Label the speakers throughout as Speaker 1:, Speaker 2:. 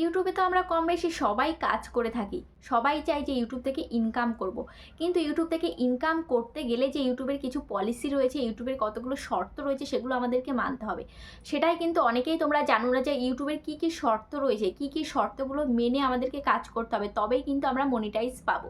Speaker 1: ইউটিউবে তো আমরা কম বেশি সবাই কাজ করে থাকি। সবাই চাই যে ইউটিউব থেকে ইনকাম করব। কিন্তু ইউটিউব থেকে ইনকাম করতে গেলে যে ইউটিউবের কিছু পলিসি রয়েছে ইউটিউবের কতগুলো শর্ত রয়েছে, সেগুলো আমাদেরকে মানতে হবে। সেটাই কিন্তু অনেকেই তোমরা জানো না যে ইউটিউবের কী কী শর্ত রয়েছে, কী কী শর্তগুলো মেনে আমাদেরকে কাজ করতে হবে, তবেই কিন্তু আমরা মনিটাইজ পাবো।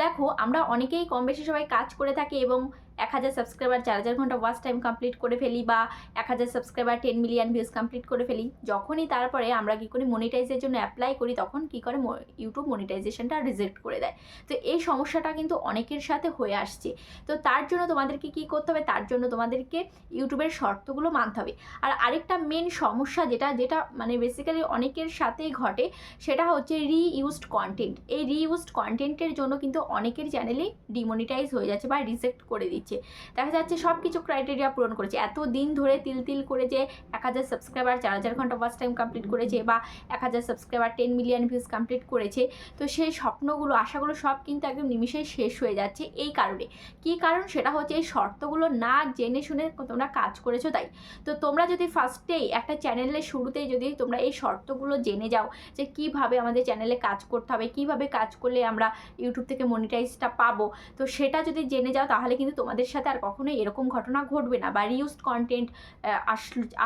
Speaker 1: দেখো, আমরা অনেকেই কম বেশি সবাই কাজ করে থাকি এবং এক হাজার সাবস্ক্রাইবার চার হাজার ঘণ্টা ওয়াচ টাইম কমপ্লিট করে ফেলি বা এক হাজার subscriber ten million views complete করে ফেলি। যখনই তারপরে আমরা কী করি মনিটাইজের জন্য অ্যাপ্লাই করি, তখন কী করে ইউটিউব মনিটাইজেশনটা রিজেক্ট করে দেয়। তো এই সমস্যাটা কিন্তু অনেকের সাথে হয়ে আসছে। তো তার জন্য তোমাদেরকে কী করতে হবে? তার জন্য তোমাদেরকে ইউটিউবের শর্তগুলো মানতে হবে। আর আরেকটা মেন সমস্যা যেটা যেটা মানে বেসিক্যালি অনেকের সাথেই ঘটে, সেটা হচ্ছে রিইউজড কন্টেন্ট এই রিইউজড কন্টেন্টের জন্য কিন্তু অনেকের চ্যানেলেই ডিমনিটাইজ হয়ে যাচ্ছে বা রিজেক্ট করে দিচ্ছে। দেখা যাচ্ছে সব কিছু ক্রাইটেরিয়া পূরণ করেছে। এত দিন ধরে তিল তিল করে যে এক হাজার সাবস্ক্রাইবার চার হাজার ঘণ্টা ফার্স্ট টাইম কমপ্লিট করেছে বা এক হাজার subscriber ten million views complete করেছে, তো সেই স্বপ্নগুলো, আশাগুলো সব কিন্তু একদম নিমিশেই শেষ হয়ে যাচ্ছে এই কারণে। কী কারণ? সেটা হচ্ছে এই শর্তগুলো না জেনে শুনে তোমরা কাজ করেছ তাই। তো তোমরা যদি ফার্স্টেই একটা চ্যানেলের শুরুতেই যদি তোমরা এই শর্তগুলো জেনে যাও যে কীভাবে আমাদের চ্যানেলে কাজ করতে হবে, কীভাবে কাজ করলে আমরা ইউটিউব থেকে মনিটাইজটা পাবো, তো সেটা যদি জেনে যাও তাহলে কিন্তু তোমাদের সাথে আর কখনোই এরকম ঘটনা ঘটবে না। বা রিউজড কন্টেন্ট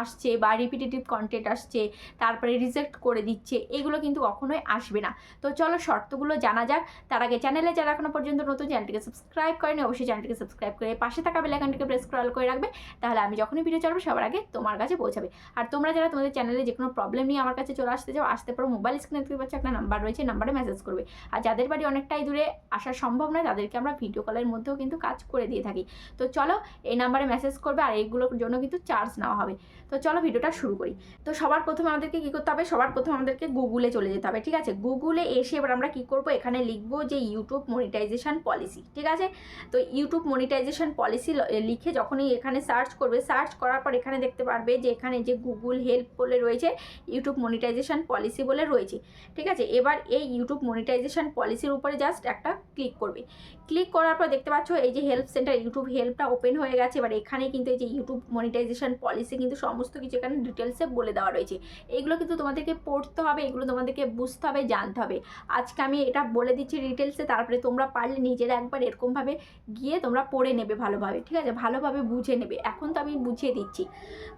Speaker 1: আসছে বা রিপিটেটিভ কন্টেন্ট আসছে, তারপরে রিজেক্ট করে দিচ্ছে এগুলো কিন্তু কখনোই আসবে না। তো চলো শর্তগুলো জানা যাক। তার আগে চ্যানেলে যারা এখনও পর্যন্ত নতুন, চ্যানেলটিকে সাবস্ক্রাইব করেনি, অবশ্যই চ্যানেলটিকে সাবস্ক্রাইব করে পাশে থাকা বেলাইকনটিকে প্রেস করাল করে রাখবে। তাহলে আমি যখনই ভিডিও চালাবো সবার আগে তোমার কাছে পৌঁছাবে। আর তোমরা যারা তোমাদের চ্যানেলে যে কোনো প্রবলেম নিয়ে আমার কাছে চলে আসতে চাও, আসতে পারো। মোবাইল স্ক্রিনে দেখতে পাচ্ছ একটা নাম্বার রয়েছে নাম্বারে মেসেজ করবে। আর যাদের বাড়ি অনেকটাই দূরে আসা সম্ভব নয়, তাদেরকে আমরা ভিডিও কলের মধ্যেও কিন্তু কাজ করে দিয়ে থাকি। তো চলো, এই নাম্বারে মেসেজ করবে আর এইগুলোর জন্য কিন্তু চার্জ নেওয়া হবে। তো চলো ভিডিওটা শুরু করি। তো সবার প্রথমে আমাদেরকে কী করতে হবে? সবার প্রথমে আমাদেরকে গুগলে চলে যেতে হবে, ঠিক আছে? গুগলে এসে এবার আমরা কী করব? এখানে লিখব যে ইউটিউব মনিটাইজেশান পলিসি ঠিক আছে? তো ইউটিউব মনিটাইজেশন পলিসি লিখে যখনই এখানে সার্চ করবে সার্চ করার পর এখানে দেখতে পারবে যে এখানে যে গুগল হেল্প বলে রয়েছে ইউটিউব মনিটাইজেশান পলিসি বলে রয়েছে, ঠিক আছে? এবার এই ইউটিউব মনিটাইজেশান পলিসির উপরে জাস্ট একটা ক্লিক করবে। ক্লিক করার পর দেখতে পাচ্ছ এই যে হেল্প সেন্টার ইউটিউব হেল্পটা ওপেন হয়ে গেছে, এবার এখানে কিন্তু এই যে ইউটিউব মনিটাইজেশন পলিসি কিন্তু সমস্ত কিছু এখানে ডিটেলসে বলে দেওয়া রয়েছে। এগুলো কিন্তু তোমাদেরকে পড়তে হবে, এগুলো তোমাদেরকে বুঝতে হবে, জানতে হবে। আজকে আমি এটা বলে দিচ্ছি ডিটেলসে তারপরে তোমরা পারলে নিজেরা একবার এরকমভাবে গিয়ে তোমরা পড়ে নেবে ভালোভাবে, ঠিক আছে? ভালোভাবে বুঝে নেবে। এখন তো আমি বুঝিয়ে দিচ্ছি।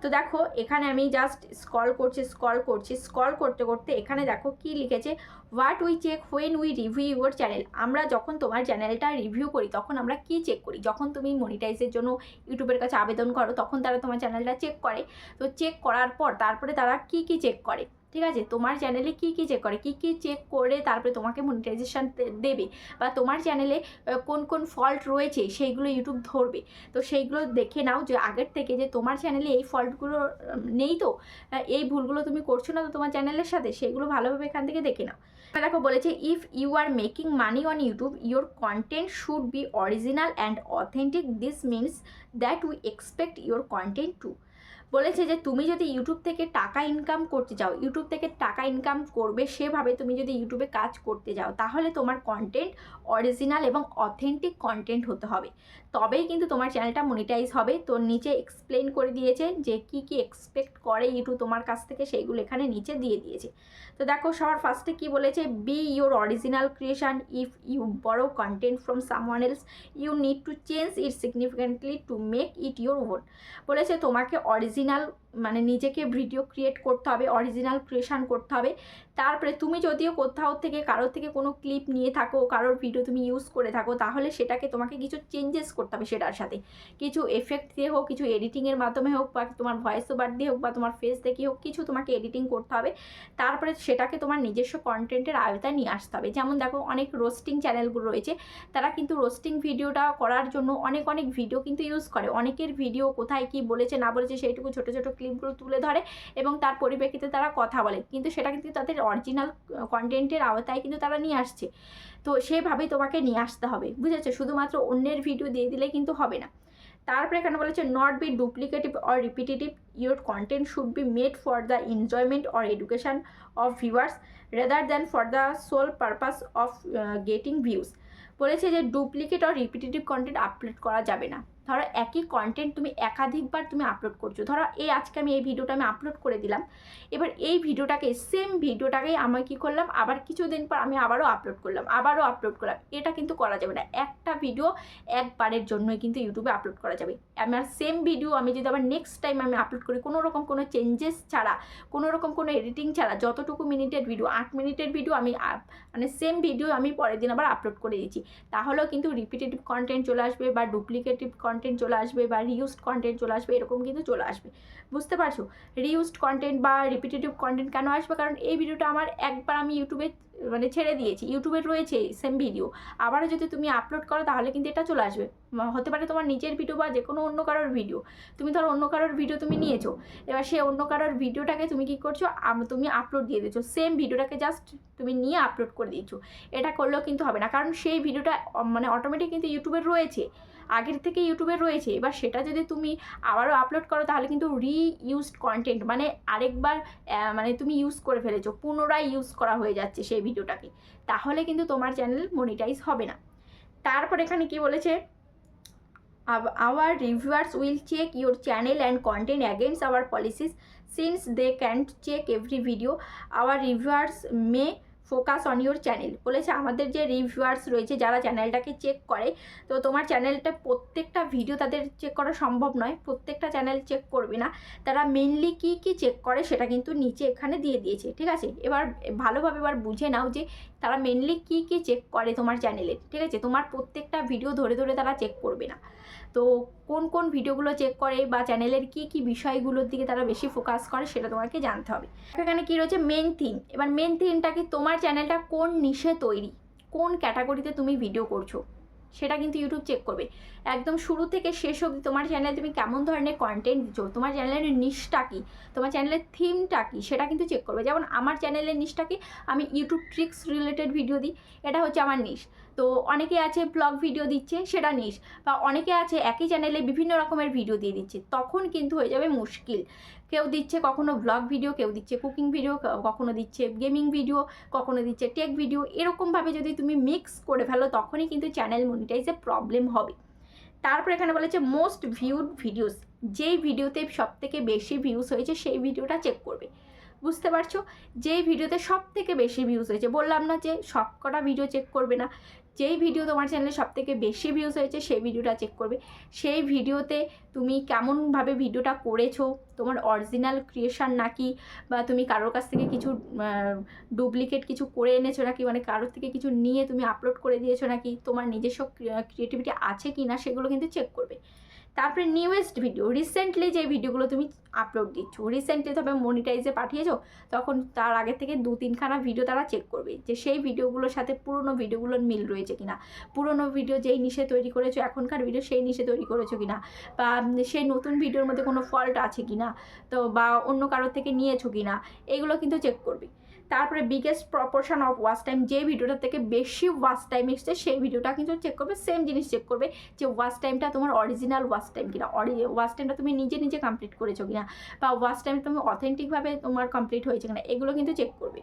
Speaker 1: তো দেখো, এখানে আমি জাস্ট স্কল করছি স্কল করছি। স্কল করতে করতে এখানে দেখো কি লিখেছে what we check when we review your channel আমরা যখন তোমার চ্যানেলটা রিভিউ করি, তখন আমরা কি চেক করি? যখন তুমি মনিটাইজের জন্য ইউটিউবের কাছে আবেদন করো, তখন তারা তোমার চ্যানেলটা চেক করে। তো চেক করার পর, তারপরে তারা কি কি চেক করে? ঠিক আছে? তোমার চ্যানেলে কী কী চেক করে? কী কী চেক করে তারপরে তোমাকে মনিটাইজেশান দেবে? বা তোমার চ্যানেলে কোন কোন ফল্ট রয়েছে সেইগুলো ইউটিউব ধরবে। তো সেইগুলো দেখে নাও যে আগের থেকে যে তোমার চ্যানেলে এই ফল্টগুলো নেই তো? এই ভুলগুলো তুমি করছ না তো তোমার চ্যানেলের সাথে? সেগুলো ভালোভাবে এখান থেকে দেখে নাও। দেখো বলেছে if you are making money on YouTube your content should be original and authentic this means that we expect your content to বলেছে যে তুমি যদি ইউটিউব থেকে টাকা ইনকাম করতে যাও ইউটিউব থেকে টাকা ইনকাম করবে সেভাবে তুমি যদি ইউটিউবে কাজ করতে যাও, তাহলে তোমার কন্টেন্ট অরিজিনাল এবং অথেন্টিক কন্টেন্ট হতে হবে। তবেই কিন্তু তোমার চ্যানেলটা মনিটাইজ হবে। তো নিচে এক্সপ্লেন করে দিয়েছে যে কি কি এক্সপেক্ট করে ইউটিউব তোমার কাছ থেকে, সেইগুলো এখানে নিচে দিয়ে দিয়েছে। তো দেখো, সবার ফার্স্টে কি বলেছে? Be your original creation if you borrow content from someone else you need to change it significantly to make it your own বলেছে, তোমাকে অরিজিনাল মানে নিজেকে ভিডিও ক্রিয়েট করতে হবে অরিজিনাল ক্রিয়েশান করতে হবে। তারপরে তুমি যদিও কোথাও থেকে, কারোর থেকে কোনো ক্লিপ নিয়ে থাকো, কারোর ভিডিও তুমি ইউজ করে থাকো, তাহলে সেটাকে তোমাকে কিছু চেঞ্জেস করতে হবে সেটার সাথে। কিছু এফেক্ট দিয়ে হোক, কিছু এডিটিংয়ের মাধ্যমে হোক, বা তোমার ভয়েস ওভার দিয়ে হোক, বা তোমার ফেস দেখে হোক, কিছু তোমাকে এডিটিং করতে হবে। তারপরে সেটাকে তোমার নিজস্ব কন্টেন্টের আয়তায় নিয়ে আসতে হবে। যেমন দেখো, অনেক রোস্টিং চ্যানেলগুলো রয়েছে, তারা কিন্তু রোস্টিং ভিডিওটা করার জন্য অনেক অনেক ভিডিও কিন্তু ইউজ করে। অনেকের ভিডিও কোথায় কি বলেছে, না বলেছে, সেইটুকু ছোটো ছোটো ক্লিপগুলো তুলে ধরে এবং তার পরিপ্রেক্ষিতে তারা কথা বলে। কিন্তু সেটা কিন্তু তাদের অরিজিনাল কন্টেন্টের আওতায় কিন্তু তারা নিয়ে আসছে। তো সেভাবেই তোমাকে নিয়ে আসতে হবে, বুঝেছ? শুধুমাত্র অন্যের ভিডিও দিয়ে দিলে কিন্তু হবে না। তারপরে এখানে বলেছে not be duplicative or repetitive your content should be made for the enjoyment or education of viewers rather than for the sole purpose of getting views বলেছে যে duplicate or repetitive content upload করা যাবে না। ধরো একই content তুমি একাধিকবার তুমি আপলোড করছ। ধরো এই আজকে আমি এই ভিডিওটা আমি আপলোড করে দিলাম। এবার এই ভিডিওটাকে সেম ভিডিওটাকেই আমি কী করলাম? আবার কিছুদিন পর আমি আবারও আপলোড করলাম, আবারও আপলোড করলাম। এটা কিন্তু করা যাবে না। একটা ভিডিও একবারের জন্যই কিন্তু ইউটিউবে আপলোড করা যাবে। আমার সেম ভিডিও আমি যদি আবার নেক্সট টাইম আমি আপলোড করি, কোনো রকম কোনো চেঞ্জেস ছাড়া, কোনো রকম কোনো এডিটিং ছাড়া, যতটুকু মিনিটের ভিডিও আট মিনিটের ভিডিও আমি মানে সেম ভিডিও আমি পরের দিন আবার আপলোড করে দিয়েছি। তাহলেও কিন্তু রিপিটেটিভ কন্টেন্ট চলে আসবে বা ডুপ্লিকেটিভ কন্টেন্ট চলে আসবে বা রিউজড কন্টেন্ট চলে আসবে, এরকম কিন্তু চলে আসবে। বুঝতে পারছ? রিউজড কন্টেন্ট বা রিপিটেটিভ কন্টেন্ট কেন আসবে? কারণ এই ভিডিওটা আমার একবার আমি ইউটিউবে মানে ছেড়ে দিয়েছি। ইউটিউবে রয়েছে সেম ভিডিও আবারও যদি তুমি আপলোড করো, তাহলে কিন্তু এটা চলে আসবে। হতে পারে তোমার নিজের ভিডিও বা যে কোনো অন্য কারোর ভিডিও তুমি ধরো অন্য কারোর ভিডিও তুমি নিয়েছো, এবার সে অন্য কারোর ভিডিওটাকে তুমি কি করছ তুমি আপলোড দিয়ে দিয়েছ। সেম ভিডিওটাকে জাস্ট তুমি নিয়ে আপলোড করে দিয়েছ। এটা করলেও কিন্তু হবে না, কারণ সেই ভিডিওটা মানে অটোমেটিক কিন্তু ইউটিউবে রয়েছে, আগের থেকে ইউটিউবে রয়েছে। এবার সেটা যদি তুমি আবারও আপলোড করো, তাহলে কিন্তু রি ইউজড কন্টেন্ট মানে আরেকবার মানে তুমি ইউজ করে ফেলেছো, পুনরায় ইউজ করা হয়ে যাচ্ছে সেই ভিডিওটাকে তাহলে কিন্তু তোমার চ্যানেল মনিটাইজ হবে না। তারপর এখানে কি বলেছে? Our reviewers will check your channel and content against our policies since they can't check every video our reviewers may focus on your channel বলেছে আমাদের যে রিভিউয়ার্স রয়েছে যারা চ্যানেলটাকে চেক করে, তো তোমার চ্যানেলটা প্রত্যেকটা ভিডিও তাদের চেক করা সম্ভব নয়, প্রত্যেকটা চ্যানেল চেক করবে না। তারা মেনলি কি কি চেক করে সেটা কিন্তু নিচে এখানে দিয়ে দিয়েছে, ঠিক আছে? এবার ভালোভাবে এবার বুঝে নাও যে তারা মেনলি কি কি চেক করে তোমার চ্যানেলে ঠিক আছে? তোমার প্রত্যেকটা ভিডিও ধরে ধরে তারা চেক করবে না। তো কোন কোন ভিডিওগুলো চেক করে বা চ্যানেলের কি কি বিষয়গুলোর দিকে তারা বেশি ফোকাস করে সেটা তোমাকে জানতে হবে। এখানে কি রয়েছে? মেন থিম এবার মেন থিমটা কি তোমার চ্যানেলটা কোন নিশে তৈরি? কোন ক্যাটাগরিতে তুমি ভিডিও করছ? সেটা কিন্তু ইউটিউব চেক করবে। একদম শুরু থেকে শেষ অবধি তোমার চ্যানেলে তুমি কেমন ধরনের কন্টেন্ট দিচ্ছ তোমার চ্যানেলের নিশটা কী? তোমার চ্যানেলের থিমটা কী? সেটা কিন্তু চেক করবে। যেমন আমার চ্যানেলের নিশটা কি? আমি ইউটিউব ট্রিক্স রিলেটেড ভিডিও দিই। এটা হচ্ছে আমার নিশ তো অনেকে আছে ব্লগ ভিডিও দিচ্ছে, সেটা নিশ বা অনেকে আছে একই চ্যানেলে বিভিন্ন রকমের ভিডিও দিয়ে দিচ্ছে। তখন কিন্তু হয়ে যাবে মুশকিল। কেউ দিচ্ছে কখনো ব্লগ ভিডিও কেউ দিচ্ছে কুকিং ভিডিও কখনো দিচ্ছে গেমিং ভিডিও কখনো দিচ্ছে টেক ভিডিও এরকমভাবে যদি তুমি মিক্স করে ফেলো, তখনই কিন্তু চ্যানেল মনিটাইজে প্রবলেম হবে। তারপর এখানে বলেছে মোস্ট ভিউড ভিডিওস যেই ভিডিওতে সবথেকে বেশি ভিউস হয়েছে, সেই ভিডিওটা চেক করবে। বুঝতে পারছ? যেই ভিডিওতে সব থেকে বেশি ভিউজ হয়েছে, বললাম না যে সব কটা ভিডিও চেক করবে না, যেই ভিডিও তোমার চ্যানেলে সব থেকে বেশি ভিউজ হয়েছে, সেই ভিডিওটা চেক করবে। সেই ভিডিওতে তুমি কেমনভাবে ভিডিওটা করেছ? তোমার অরিজিনাল ক্রিয়েশন নাকি? বা তুমি কারোর কাছ থেকে কিছু ডুপ্লিকেট কিছু করে এনেছো নাকি? মানে কারোর থেকে কিছু নিয়ে তুমি আপলোড করে দিয়েছ নাকি? তোমার নিজস্ব ক্রিয়েটিভিটি আছে কি না সেগুলো কিন্তু চেক করবে। তারপরে নিউয়েস্ট ভিডিও রিসেন্টলি যে ভিডিওগুলো তুমি আপলোড দিচ্ছ রিসেন্টলি তবে মনিটাইজে পাঠিয়েছো, তখন তার আগে থেকে দু তিনখানা ভিডিও তারা চেক করবে যে সেই ভিডিওগুলোর সাথে পুরনো ভিডিওগুলোর মিল রয়েছে কিনা। পুরনো ভিডিও যেই নিশে তৈরি করেছ, এখনকার ভিডিও সেই নিশে তৈরি করেছ কিনা? বা সেই নতুন ভিডিওর মধ্যে কোনো ফল্ট আছে কিনা? তো বা অন্য কারোর থেকে নিয়েছো কিনা? এগুলো কিন্তু চেক করবে। তারপরে biggest proportion of watch time যে ভিডিওটা থেকে বেশি ওয়াচ টাইম এসছে, সেই ভিডিওটা কিন্তু চেক করবে সেম জিনিস চেক করবে যে ওয়াচ টাইমটা তোমার অরিজিনাল ওয়াচ টাইম কিনা ওয়াচ টাইমটা তুমি নিজে নিজে কমপ্লিট করেছ কিনা, বা ওয়াচ টাইম তুমি অথেন্টিকভাবে তোমার কমপ্লিট হয়েছে কিনা, এগুলো কিন্তু চেক করবে।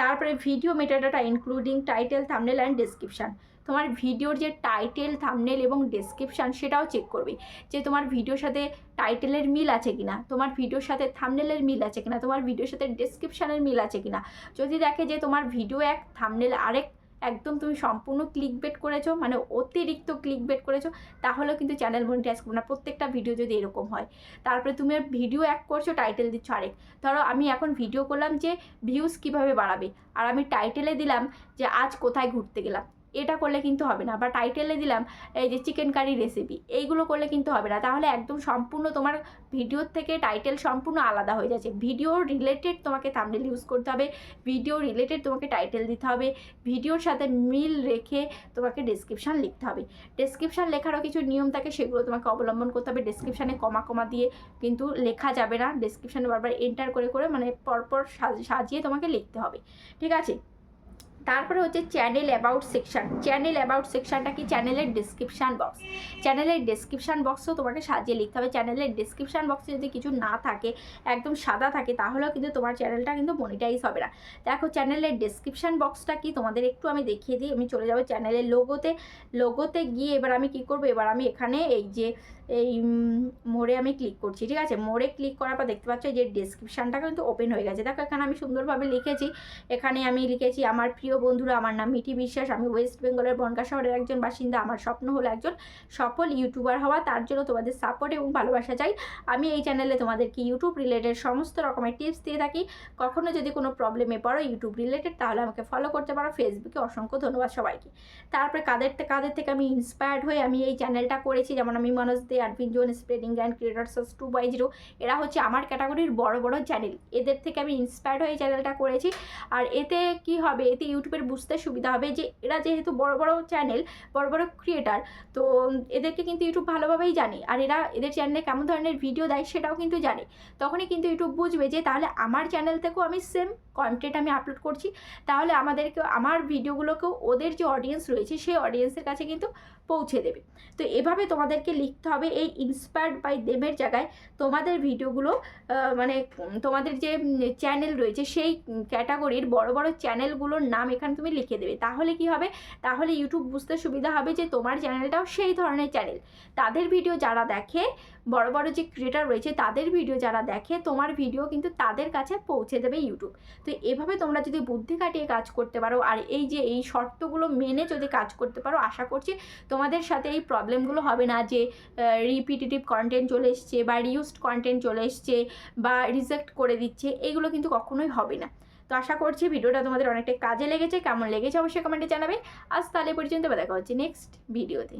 Speaker 1: তারপরে video metadata including title thumbnail and description তোমার ভিডিওর যে টাইটেল থামনেল এবং ডেসক্রিপশান সেটাও চেক করবে যে তোমার ভিডিওর সাথে টাইটেলের মিল আছে কিনা, তোমার ভিডিওর সাথে থামনেলের মিল আছে কিনা, তোমার ভিডিওর সাথে ডেসক্রিপশানের মিল আছে কিনা। যদি দেখে যে তোমার ভিডিও এক থামনেল আরেক, একদম তুমি সম্পূর্ণ ক্লিক বেট করেছ মানে অতিরিক্ত ক্লিক বেট করেছ, তাহলেও কিন্তু চ্যানেল মনিটাইজ করবে না, প্রত্যেকটা ভিডিও যদি এরকম হয়। তারপরে তুমি ভিডিও এক করছ টাইটেল দিচ্ছ আরেক। ধরো আমি এখন ভিডিও করলাম যে ভিউজ কীভাবে বাড়াবে, আর আমি টাইটেলে দিলাম যে আজ কোথায় ঘুরতে গেলাম। এটা করলে কিন্তু হবে না। বা টাইটেলে দিলাম, এই যে চিকেন কারি রেসিপি এইগুলো করলে কিন্তু হবে না। তাহলে একদম সম্পূর্ণ তোমার ভিডিওর থেকে টাইটেল সম্পূর্ণ আলাদা হয়ে যাচ্ছে। ভিডিও রিলেটেড তোমাকে থামনেল ইউজ করতে হবে ভিডিও রিলেটেড তোমাকে টাইটেল দিতে হবে ভিডিওর সাথে মিল রেখে তোমাকে ডেসক্রিপশান লিখতে হবে। ডেসক্রিপশান লেখারও কিছু নিয়ম থাকে, সেগুলো তোমাকে অবলম্বন করতে হবে। ডেসক্রিপশানে কমা কমা দিয়ে কিন্তু লেখা যাবে না। ডেসক্রিপশানে বারবার এন্টার করে করে মানে পরপর সাজ- সাজিয়ে তোমাকে লিখতে হবে। ঠিক আছে? তারপরে হচ্ছে channel about section channel about সেকশনটা কি? চ্যানেলের ডিসক্রিপশান বক্স চ্যানেলের ডিসক্রিপশান বক্সও তোমাকে সাজিয়ে লিখতে হবে। চ্যানেলের ডিসক্রিপশান বক্সে যদি কিছু না থাকে, একদম সাদা থাকে, তাহলেও কিন্তু তোমার চ্যানেলটা কিন্তু মনিটাইজ হবে না। দেখো চ্যানেলের ডিসক্রিপশান বক্সটা কি? তোমাদের একটু আমি দেখিয়ে দিই। আমি চলে যাব চ্যানেলের লোগোতে লোগোতে গিয়ে এবার আমি কি করব? এবার আমি এখানে এই যে এই মোড়ে আমি ক্লিক করছি, ঠিক আছে? মোড়ে ক্লিক করার পর দেখতে পাচ্ছ যে ডিসক্রিপশানটা কিন্তু ওপেন হয়ে গেছে। দেখো, এখানে আমি সুন্দরভাবে লিখেছি। এখানে আমি লিখেছি, আমার প্রিয় বন্ধুরা, আমার নাম মিঠি বিশ্বাস। আমি ওয়েস্ট বেঙ্গলের বনগা শহরের একজন বাসিন্দা। আমার স্বপ্ন হলো একজন সফল ইউটিউবার হওয়া। তার জন্য তোমাদের সাপোর্ট এবং ভালোবাসা চাই। আমি এই চ্যানেলে তোমাদেরকে ইউটিউব রিলেটেড সমস্ত রকমের টিপস দিয়ে থাকি। কখনো যদি কোনো প্রবলেমে পড়ো ইউটিউব রিলেটেড তাহলে আমাকে ফলো করতে পারো। ফেসবুকে অসংখ্য ধন্যবাদ সবাইকে। তারপরে কাদের থেকে কাদের থেকে আমি ইন্সপায়ার্ড হয়ে আমি এই চ্যানেলটা করেছি। যেমন আমি Manoj Dey Irvin zone spreading and creators two by zero এরা হচ্ছে আমার ক্যাটাগরির বড় বড় চ্যানেল এদের থেকে আমি ইন্সপায়ার্ড হয়ে চ্যানেলটা করেছি। আর এতে কি হবে? এতে ইউটিউবের বুঝতে সুবিধা হবে যে এরা যেহেতু বড় বড় চ্যানেল বড় বড় ক্রিয়েটার তো এদেরকে কিন্তু ইউটিউব ভালোভাবেই জানে। আর এরা এদের চ্যানেলে কেমন ধরনের ভিডিও দেয় সেটাও কিন্তু জানে। তখনই কিন্তু ইউটিউব বুঝবে যে তাহলে আমার চ্যানেল থেকেও আমি সেম কন্টেন্ট আমি আপলোড করছি। তাহলে আমাদেরকে আমার ভিডিওগুলোকেও ওদের যে অডিয়েন্স রয়েছে, সেই অডিয়েন্সের কাছে কিন্তু পৌঁছে দেবে। তো এভাবে তোমাদেরকে লিখতে হবে এই ইন্সপায়ার্ড বাই দেমের জায়গায় তোমাদের ভিডিওগুলো মানে তোমাদের যে চ্যানেল রয়েছে সেই ক্যাটাগরির বড় বড় চ্যানেলগুলোর নাম এখানে তুমি লিখে দেবে। তাহলে কি হবে? তাহলে ইউটিউব বুঝতে সুবিধা হবে যে তোমার চ্যানেলটাও সেই ধরনের চ্যানেল তাদের ভিডিও যারা দেখে বড় বড় যে ক্রিয়েটার রয়েছে তাদের ভিডিও যারা দেখে তোমার ভিডিও কিন্তু তাদের কাছে পৌঁছে দেবে ইউটিউব তো এভাবে তোমরা যদি বুদ্ধি কাটিয়ে কাজ করতে পারো আর এই যে এই শর্তগুলো মেনে যদি কাজ করতে পারো, আশা করছি তোমাদের সাথে এই প্রবলেমগুলো হবে না যে রিপিটেটিভ কন্টেন্ট চলে এসছে বা রিউজড কন্টেন্ট চলে এসছে বা রিজেক্ট করে দিচ্ছে, এগুলো কিন্তু কখনোই হবে না। তো আশা করছি ভিডিওটা তোমাদের অনেকটাই কাজে লেগেছে। কেমন লেগেছে অবশ্যই কমেন্টে জানাবে। আজ তাহলে পর্যন্ত দেখা হচ্ছে নেক্সট ভিডিওতে